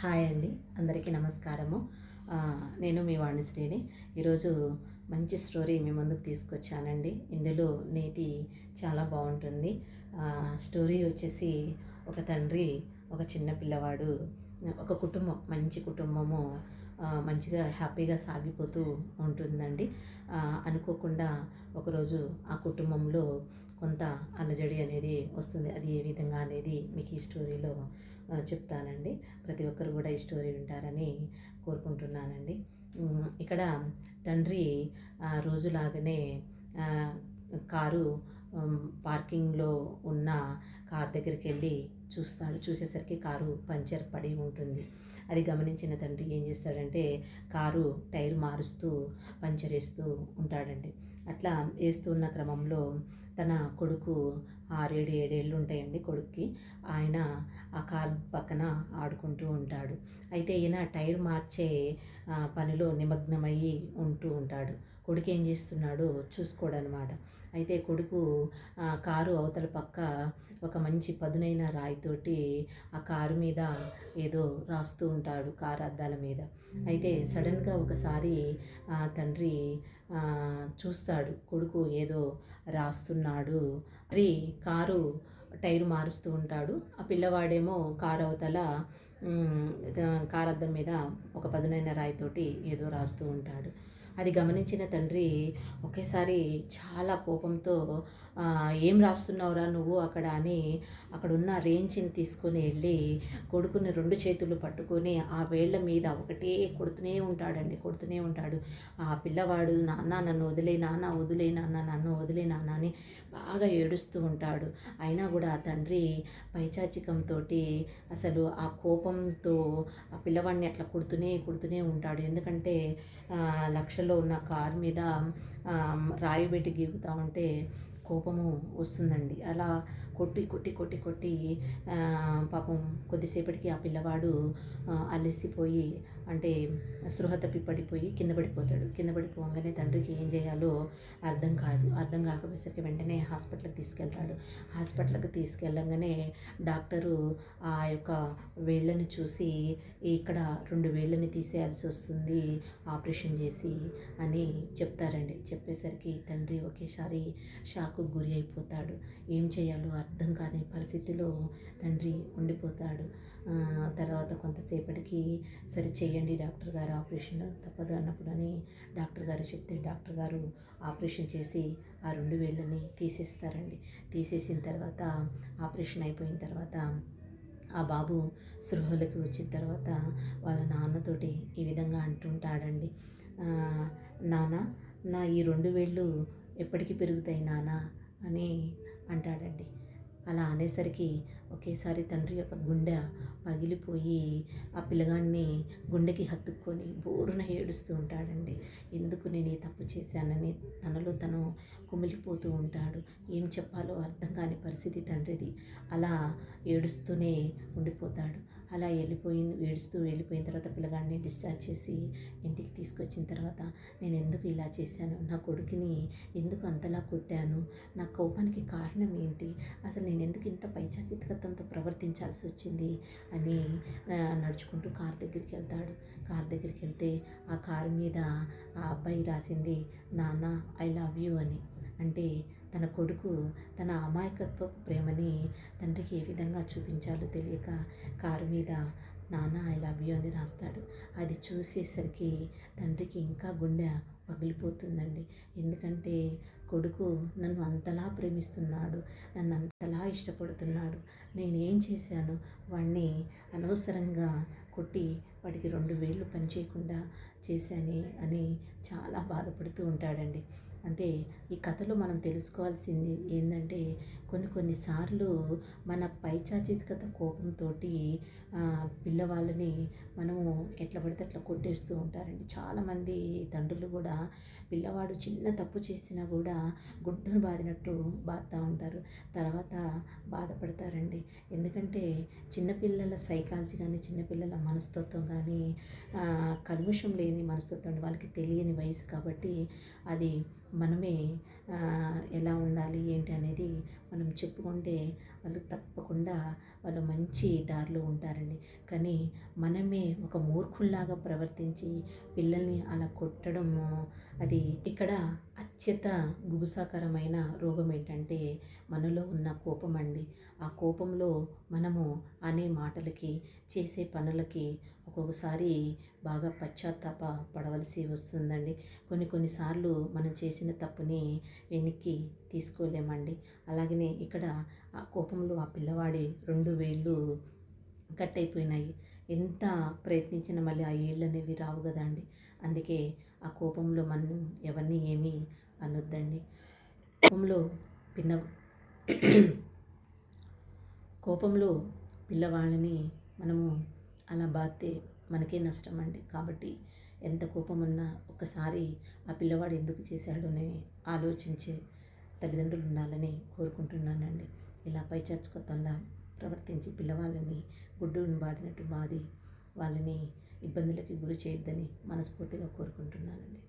Hi అండి అందరికీ నమస్కారము. నేను మీ వాణిశ్రీని. ఈరోజు మంచి స్టోరీ మీ ముందుకు తీసుకొచ్చానండి. ఇందులో నీతి చాలా బాగుంటుంది. స్టోరీ వచ్చేసి ఒక తండ్రి ఒక చిన్న పిల్లవాడు ఒక కుటుంబం మంచి కుటుంబము మంచిగా హ్యాపీగా సాగిపోతూ ఉంటుందండి. అనుకోకుండా ఒకరోజు ఆ కుటుంబంలో కొంత అలజడి అనేది వస్తుంది. అది ఏ విధంగా అనేది మీకు ఈ స్టోరీలో చెప్తానండి. ప్రతి ఒక్కరు కూడా ఈ స్టోరీ వింటారని కోరుకుంటున్నానండి. ఇక్కడ తండ్రి రోజులాగానే కారు పార్కింగ్లో ఉన్న కార్ దగ్గరికి వెళ్ళి చూస్తాడు. చూసేసరికి కారు పంచర్ పడి ఉంటుంది. అది గమనించిన తండ్రి ఏం చేస్తాడంటే కారు టైర్ మారుస్తూ పంచర్ వేస్తూ ఉంటాడండి. అట్లా వేస్తున్న క్రమంలో తన కొడుకు ఆరేడు ఏడేళ్ళు ఉంటాయండి కొడుక్కి. ఆయన ఆ కార్ పక్కన ఆడుకుంటూ ఉంటాడు. అయితే ఈయన టైర్ మార్చే పనిలో నిమగ్నమయ్యి ఉంటూ ఉంటాడు. కొడుకు ఏం చేస్తున్నాడో చూసుకోడనమాట. అయితే కొడుకు ఆ, కారు అవతల పక్క ఒక మంచి పదునైన రాయితోటి ఆ కారు మీద ఏదో రాస్తూ ఉంటాడు కారు అద్దాల మీద. అయితే సడన్గా ఒకసారి తండ్రి చూస్తాడు కొడుకు ఏదో రాస్తున్నాడు. మరి కారు టైర్ మారుస్తూ ఉంటాడు. ఆ పిల్లవాడేమో కారు అవతల కారు అద్దం మీద ఒక పదునైన రాయితోటి ఏదో రాస్తూ ఉంటాడు. అది గమనించిన తండ్రి ఒకేసారి చాలా కోపంతో ఏం రాస్తున్నావురా నువ్వు అక్కడ? అని అక్కడున్న రేంజ్ని తీసుకొని వెళ్ళి కొడుకుని రెండు చేతులు పట్టుకొని ఆ వేళ్ళ మీద ఒకటే కొడుతూనే ఉంటాడండి కొడుతూనే ఉంటాడు. ఆ పిల్లవాడు నాన్న నన్ను వదిలే నాన్న వదిలే నాన్న నన్ను వదిలే నాన్న అని బాగా ఏడుస్తూ ఉంటాడు. అయినా కూడా ఆ తండ్రి పైచాచికంతో అసలు ఆ కోపంతో ఆ పిల్లవాడిని అట్లా కుడుతూనే కుడుతూనే ఉంటాడు. ఎందుకంటే లక్షలు ఉన్న కార్ మీద రాయి పెట్టి గీకుతా ఉంటే కోపము వస్తుందండి. అలా కొట్టి కొట్టి కొట్టి కొట్టి పాపం కొద్దిసేపటికి ఆ పిల్లవాడు అలసిపోయి అంటే సృహ తప్పి పడిపోయి కింద పడిపోతాడు. కింద పడిపోగానే తండ్రికి ఏం చేయాలో అర్థం కాదు. అర్థం కాకపోయేసరికి వెంటనే హాస్పిటల్కి తీసుకెళ్తాడు. హాస్పిటల్కి తీసుకెళ్ళంగానే డాక్టరు ఆ యొక్క వేళ్ళని చూసి ఇక్కడ రెండు వేళ్ళని తీసేయాల్సి వస్తుంది ఆపరేషన్ చేసి అని చెప్తారండి. చెప్పేసరికి తండ్రి ఒకేసారి షాక్ గురి అయిపోతాడు. ఏం చేయాలో అర్థం కాని పరిస్థితిలో తండ్రి ఉండిపోతాడు. తర్వాత కొంతసేపటికి సరే చేయండి డాక్టర్ గారు ఆపరేషన్ తప్పదు అన్నప్పుడు అని డాక్టర్ గారు చెప్తే డాక్టర్ గారు ఆపరేషన్ చేసి ఆ రెండు వేళ్ళని తీసేస్తారండి. తీసేసిన తర్వాత ఆపరేషన్ అయిపోయిన తర్వాత ఆ బాబు సృహలోకి వచ్చిన తర్వాత వాళ్ళ నాన్నతోటి ఈ విధంగా అంటుంటాడండి. నాన్న నా ఈ రెండు వేళ్ళు ఎప్పటికి పెరుగుతాయి నానా అని అంటాడండి. అలా అనేసరికి ఒకేసారి తండ్రి యొక్క గుండె పగిలిపోయి ఆ పిల్లగాడిని గుండెకి హత్తుక్కొని బోరున ఏడుస్తూ ఉంటాడండి. ఎందుకు నేను ఈ తప్పు చేశానని తనలో తను కుమిలిపోతూ ఉంటాడు. ఏం చెప్పాలో అర్థం కాని పరిస్థితి తండ్రిది. అలా ఏడుస్తూనే ఉండిపోతాడు. అలా వెళ్ళిపోయింది ఏడుస్తూ వెళ్ళిపోయిన తర్వాత పిల్లగాడిని డిశ్చార్జ్ చేసి ఇంటికి తీసుకొచ్చిన తర్వాత నేను ఎందుకు ఇలా చేశాను? నా కొడుకుని ఎందుకు అంతలా కొట్టాను? నా కోపానికి కారణం ఏంటి? అసలు నేను ఎందుకు ఇంత పైచాచితకత్వంతో ప్రవర్తించాల్సి వచ్చింది? అని నడుచుకుంటూ కార్ దగ్గరికి వెళ్తాడు. కార్ దగ్గరికి వెళ్తే ఆ కారు మీద ఆ అబ్బాయి రాసింది నాన్న ఐ లవ్ యూ అని. అంటే తన కొడుకు తన అమాయకత్వ ప్రేమని తండ్రికి ఏ విధంగా చూపించాలో తెలియక కారు మీద నాన్న ఐ లవ్ యూ అని రాస్తాడు. అది చూసేసరికి తండ్రికి ఇంకా గుండె పగిలిపోతుందండి. ఎందుకంటే కొడుకు నన్ను అంతలా ప్రేమిస్తున్నాడు నన్ను అంతలా ఇష్టపడుతున్నాడు. నేనేం చేశాను? వాడిని అనవసరంగా కొట్టి వాడికి రెండు వేళ్ళు పనిచేయకుండా చేశానే అని చాలా బాధపడుతూ ఉంటాడండి. అంటే ఈ కథలో మనం తెలుసుకోవాల్సింది ఏంటంటే కొన్ని కొన్నిసార్లు మన పైచాచికత కోపంతో పిల్లవాళ్ళని మనము ఎట్లా పడితే అట్లా కొట్టేస్తూ ఉంటారండి. చాలామంది తండ్రులు కూడా పిల్లవాడు చిన్న తప్పు చేసినా కూడా గుడ్డును బాదినట్టు బాధతా ఉంటారు. తర్వాత బాధపడతారండి. ఎందుకంటే చిన్నపిల్లల సైకాలజీ కానీ చిన్నపిల్లల మనస్తత్వం కానీ ఆ, కల్ముషం లేని మనస్తత్వం వాళ్ళకి తెలియని వయసు కాబట్టి అది మనమే ఎలా ఉండాలి ఏంటి అనేది మనం చెప్పుకుంటే వాళ్ళు తప్పకుండా వాళ్ళు మంచి దారిలో ఉంటారండి. కానీ మనమే ఒక మూర్ఖుల్లాగా ప్రవర్తించి పిల్లల్ని అలా కొట్టడము అది ఇక్కడ అత్యంత గుబుసాకరమైన రోగం ఏంటంటే మనలో ఉన్న కోపం అండి. ఆ కోపంలో మనము అనే మాటలకి చేసే పనులకి ఒక్కొక్కసారి బాగా పశ్చాత్తాప పడవలసి వస్తుందండి. కొన్ని కొన్నిసార్లు మనం చేసిన తప్పుని వెనక్కి తీసుకోలేమండి. అలాగనే ఇక్కడ ఆ కోపంలో ఆ పిల్లవాడి రెండు వేళ్ళు కట్ అయిపోయినాయి. ఎంత ప్రయత్నించినా మళ్ళీ ఆ ఏళ్ళు అనేవి రావు కదండి. అందుకే ఆ కోపంలో మనం ఎవరిని ఏమీ అనొద్దండి. కోపంలో పిన్న కోపంలో పిల్లవాళ్ళని మనము అలా బాధితే మనకే నష్టం అండి కాబట్టి ఎంత కోపం ఉన్నా ఒక్కసారి ఆ పిల్లవాడు ఎందుకు చేశాడు అని ఆలోచించే తల్లిదండ్రులు ఉండాలని కోరుకుంటున్నానండి. ఇలా పై పైచర్చుకొత్తంగా ప్రవర్తించి పిల్లవాళ్ళని గుడ్డుని బాదినట్టు బాధి వాళ్ళని ఇబ్బందులకి గురి చేయొద్దని మనస్ఫూర్తిగా కోరుకుంటున్నానండి.